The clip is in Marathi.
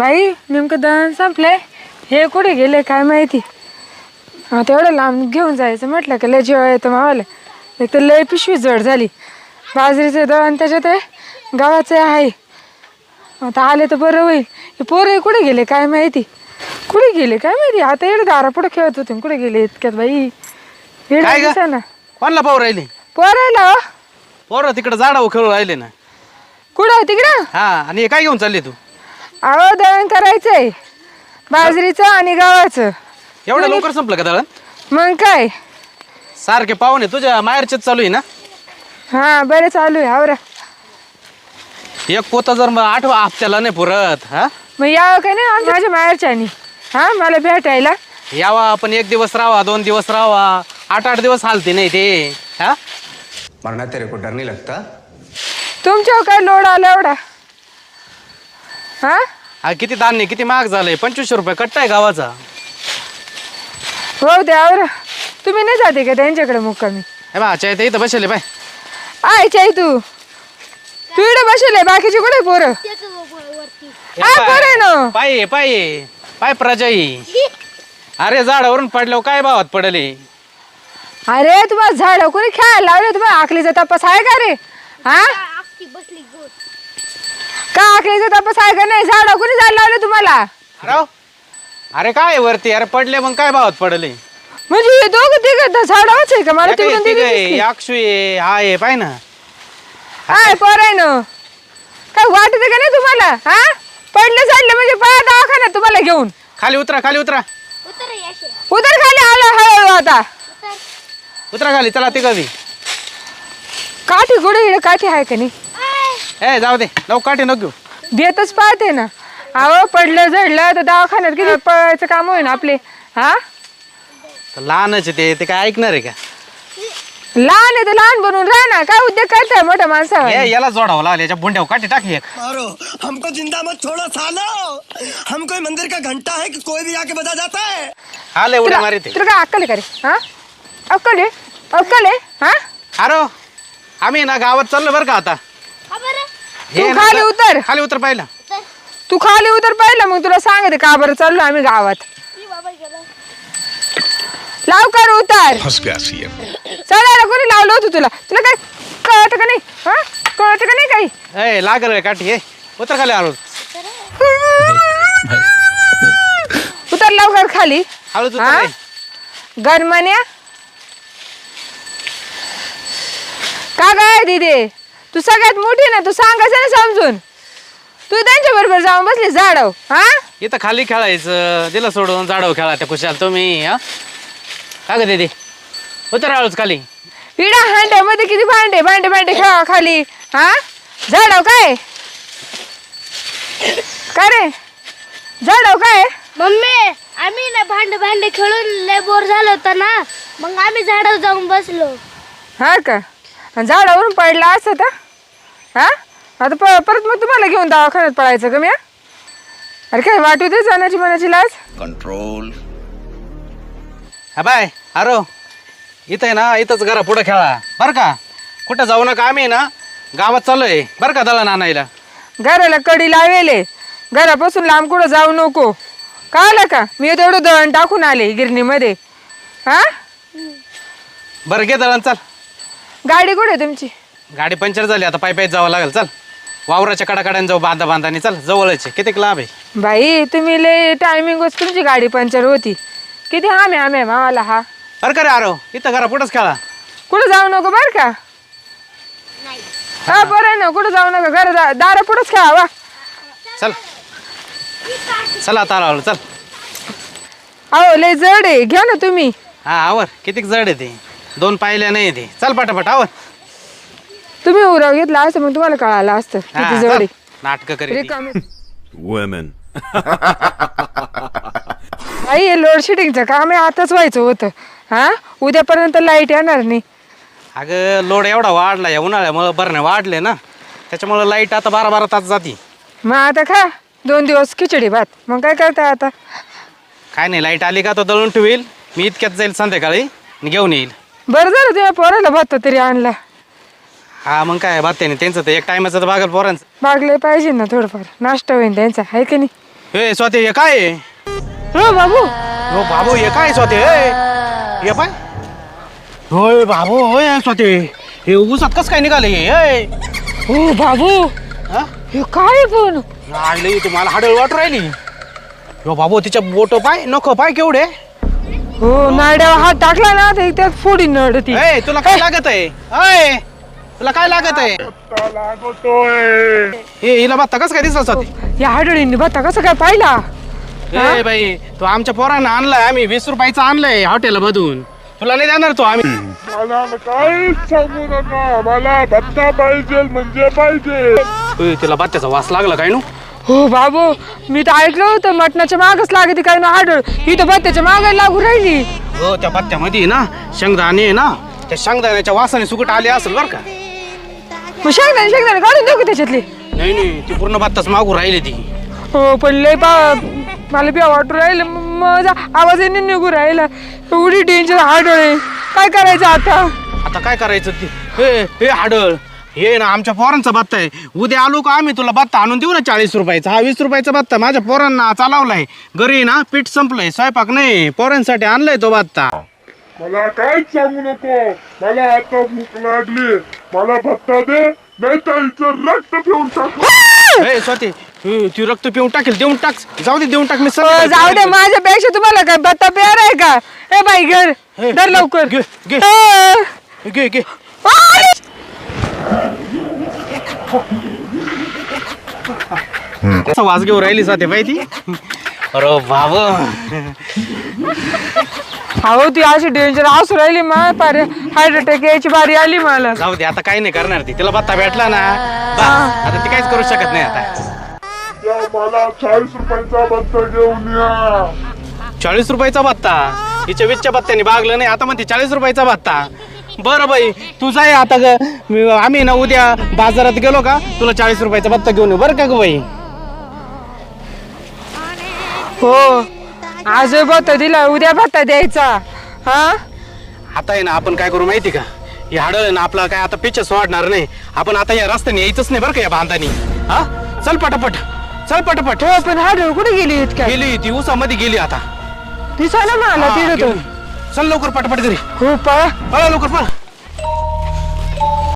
बाई नेमकं दळण संपलंय. हे कुठे गेले काय माहिती? आता एवढं लांब घेऊन जायचं म्हटलं का लय जेव्हा येतं मावाला. एक तर लय पिशवी जड झाली. बाजरीचं दळण त्याच्यात आहे गावाचं आहे. आता आले तर बरं होईल. हे पोरं कुठे गेले काय माहिती? कुठे गेले काय माहिती? आता एवढं दारा पुढे खेळत होते कुठे गेले इतक्यात बाई? काय ग? ना कोणला पाहू राहिले? पोरायला हो. पोरं तिकडे झाडावर खेळून राहिले ना. कुठं तिकडं? हा आणि हे काय घेऊन चालले तू? अहो दळण करायचंय. बाजरीचं आणि गव्हाचं. एवढं लवकर संपलं का दळण? मग काय? सारखे पाहुणे तुझ्या माहेरचेच चालू आहे ना? हा बरं चालू आहे. आवरा. एक पोता जर मग आठवा हप्त्याला नाही पुरत हा? मग यावं का नाही आमच्या माझ्या माहेरच्यानी? हा मला भेटायला. यावा आपण एक दिवस राहावा दोन दिवस राहावा आठ आठ दिवस हालते नाही ते हा? मरना तेरे को डर नहीं लगता. तुमच्यावर काय लोड आला एवढा? हा? हा किती धान्य किती महाग झालंय? पंचवीसशे रुपये कट्टा आहे गावाचा. हो दे आवरा तुम्ही नाही जाते का त्यांच्याकडे मुक्कामी? हे बा इथं बसले पाय आयच्या तू तू इकडे बसेल बाकीचे कुठे पोरं? आ पोरं ना. पाय पाय पाय प्रजाई. अरे झाडावरून पडल्यावर काय भावात पडले? अरे तुम्हाला झाड कोणी खेळायला लावले तुम्हाला आखलीचा तपास आहे का रे? हा? तपास आहे का नाही झाड कोणी झाड लावले तुम्हाला? राव अरे काय वरती? अरे पडले मग काय भावात पडले? म्हणजे हे दोघं तिघ झाडावच आहे का? मला तिकडून तिकडे दिसते. अक्षू आहे हा आहे पाय ना. हाय पोरायनो काय वाटत का नाही तुम्हाला? हा? पडले चालले म्हणजे पाया दवाखान्यात तुम्हाला घेऊन. खाली उतरा खाली उतरा. उतर खाली आलं हळूहळू आता. उतरा. खाली चला ती कधी काठी गुडे इकडे काठी आहे का नाही? ए जाऊ दे. लव काठी नको घेऊ. देतच पाहते ना. अहो पडलं झडलं तर दवाखान्यात किती पळायचं काम होईल आपले. हा? तर लहानच आहे ते. ते काय ऐकणार आहे का? लहान आहे तर लहान बनून राहा ना. काय उद्योग करताय मोठ्या माणसावर? ए, याला जोडावं लागलं. याच्या बुंड्यावर टाकली एक. मारो हमको जिंदा मत छोड़ो सालो. हम कोई मंदिर का घंटा है कि कोई भी आके बजा जाता है? आले उड्या मारी ते तुला काय अक्कल आहे का रे? हा? अक्कल आहे? अक्कल आहे? हा? अरे आम्ही ना गावात चाललो बरं का आता. तू हे ना खाली उतर. खाली उतर पाहिलं. तू खाली उतर पाहिलं मग तुला सांगते का बरं चाललो आम्ही गावात. लवकर उतर. गया चढायला कोणी लावलं होतं तुला? तुला काय कळत का नाही? हा? कळत का नाही काही? ए लागल रे काठी ए उतर खाली आलो. उतर लवकर खाली. हा? उतर. गणमन्या? का काय दिदे? तू सगळ्यात मोठी ना तू सांगायचं ना समजून. तू त्यांच्या बरोबर जाऊन बसली झाडव हा? इथं खाली खेळायचं दिलं सोडून जाडव खेळा त्या कुशाल तुम्ही हा? का ग दीदी? उतर हळूच खाली. इडा हांड्यामध्ये किती भांडे भांडे भांडे खेळा खाली हा? झाडव काय? काय रे? झाडव काय? मम्मी आम्ही ना भांडे भांडे खेळून लय बोर झालो होतं ना मग आम्ही झाडावर जाऊन बसलो. हा का? आणि झाडावरून पडला असं तर? हा? आता प परत मग तुम्हाला घेऊन दवाखान्यात पडायचं का मी हा? अरे काय वाटू दे जाण्याची मनाची लाज? कंट्रोल हा बाय अरो इथं आहे ना इथंच घरा पुढं खेळा. बरं का? कुठं जाऊ नका आम्ही ना गावात चाललोय. बरं का दळण आणायला? घराला कडी लावेले. घरापासून लांब कुठं जाऊ नको. कळलं का? मी तेवढं दळण टाकून आले गिरणीमध्ये. हा? बरं घे दळण चाल. गाडी कुठे आहे तुमची? गाडी पंक्चर झाली आता पाय पायी जावं लागेल चल. वावराच्या कडाकड्याने जाऊ बांधा बांधाने चल जवळच आहे. कितीक लांब आहे? बाई तुम्ही लय टायमिंग तुमची गाडी पंक्चर होती. किती हाम आहे आम्ही मावाला हा? बरं का रे आरो इथं घरा पुढंच खेळा. कुठं जाऊ नको बरं का? हा बरं आहे ना कुठं जाऊ नका घर दारा पुढंच खेळा वा. चल. चल आता आलो चल. अहो लय जड आहे घ्या ना तुम्ही. हा आवर कितीक जड आहे ते. दोन पायल्या नाही ते. चल पटापट आवर. तुम्ही उराव घेतला असतं मग तुम्हाला कळालं असतं. किती जड आहे. नाटक करी रिकामे. Women. आई हे लोड शेडिंगचं काम आहे आताच व्हायचं होतं. हा? उद्यापर्यंत लाइट येणार नाही. अगं लोड एवढा वाढला या उन्हाळ्यामुळं बरं नाही वाढले ना. त्याच्यामुळं लाइट आता बारा बारा तास जाती. मग आता खा. दोन दिवस खिचडी भात. मग काय करताय आता? काय नाही लाइट आली का तो दळून ठेवील. मी इतक्यात जाईल संध्याकाळी. आणि घेऊन येईल. बरं झालं तुम्ही पोराला भात तरी आणला. हा मग काय नाही त्यांचं तर एक टायमाचं तर बागल पोरांचं. बागले पाहिजे ना थोडंफार. नाश्ता होईल त्यांचा आहे की नाही? हे स्वाती हे काय? आहे हो बाबू. हो बाबू हे काय स्वाती हे? हे पाय. होय बाबू होय स्वाती. हे ऊसात कस काय निघाले हे हो? बाबू. हा? हे काय पण? आले तुम्हाला हाडळ वाटू राहिली. हो बाबू तिच्या बोट पाय नको पाय केवढे? हो नाड्यावर हात टाकला ना तर त्यात फोडी नडती. ए तुला काय लागत आहे? अय तुला काय लागत आहे? हे हिला बघता कस काय दिसत या हाडळींनी बघता कसं काय पाहिला? ए बाई तो आमच्या पोरांना आणलाय आम्ही वीस रुपयाचा आणलाय हॉटेल मधून. तुला नाही देणार तो आम्ही मला भत्ता पाहिजे म्हणजे पाहिजे. ए, तिला बात्याचा वास लागला काय नु? हो बाबू मी तर ऐकलं होतं मटणाच्या मागच लागते काय ना हाडळ. ही तर बत्त्याच्या मागायला लागू राहिली. हो त्या पत्त्यामध्ये ना शेंगदाणे आहे ना त्या शेंगदाण्याच्या वासाने सुकट आले असेल बरं का. मग शेंगदाणे शेंगदाणे काढून देऊ का त्याच्यातले? नाही नाही ती पूर्ण बत्ताच मागू राहिली ती. हो पण लय पा मला बी वाटू राहिलं म- माझा आवाज येणे निघू राहिला. एवढी डेंजर हाडळे काय करायचं आता? आता काय करायचं ते? हे हे हाडळ. हे ना आमच्या पोरांचा बत्ता आहे. उद्या आलो का आम्ही तुला बत्ता आणून देऊ ना चाळीस रुपयाचा. हा वीस रुपयाचा बत्ता माझ्या पोरांना चालवलाय घरी ना पीठ संपलंय स्वयंपाक नाही. पोरांसाठी आणलाय तो बत्ता मला काहीच सांगू नको. मला आता भूक लागली. मला भत्ता दे नाही रक्त पिऊन टाकू. ए स्वाती ती ती रक्त पिऊन टाकेल देऊन टाक. जाऊ दे देऊन टाक मी हो, जाऊ दे माझ्यापेक्षा तुम्हाला काय बत्ता प्यार आहे का? ए बाई घर हे, धर लवकर. घे, घे. अ, घे घे! कसा वास घेऊन राहिली स्वाती माहिती अरे बाबा अहो ती अशी डेंजर असू राहिली मला पार हार्ट अटॅक यायची बारी आली मला. जाऊ दे आता काही नाही करणार ती. तिला बत्ता भेटला ना. आता ती काहीच करू शकत नाही आता. या मला चाळीस रुपयाचा भत्ता घेऊन या. चाळीस रुपयाचा भत्ता? हिच्या वीसच्या भत्त्याने भागलं नाही आता म्हणते चाळीस रुपयाचा भत्ता. बरं बाई तू जाय आता ग मी- आम्ही ना उद्या बाजारात गेलो का तुला चाळीस रुपयाचा भत्ता घेऊन येऊ. बरं का ग बाई? हो. आज भत्ता दिला उद्या भत्ता द्यायचा. हा? आता आहे ना आपण काय करू माहिती का? हे हाडळ आहे ना आपला काय आता पिच्छा सोडणार नाही. आपण आता या रस्त्याने यायचंच नाही बरं का या बांधानी. हा? चल पटापट. चल पटापट. हो पण हाडळ कुठे गेली इतक्या? गेली ती उसामध्ये गेली आता. दिसा ना मला हा, तिथं. गेली. चल लवकर पटापट घरी हो पळा पळा लवकर पळा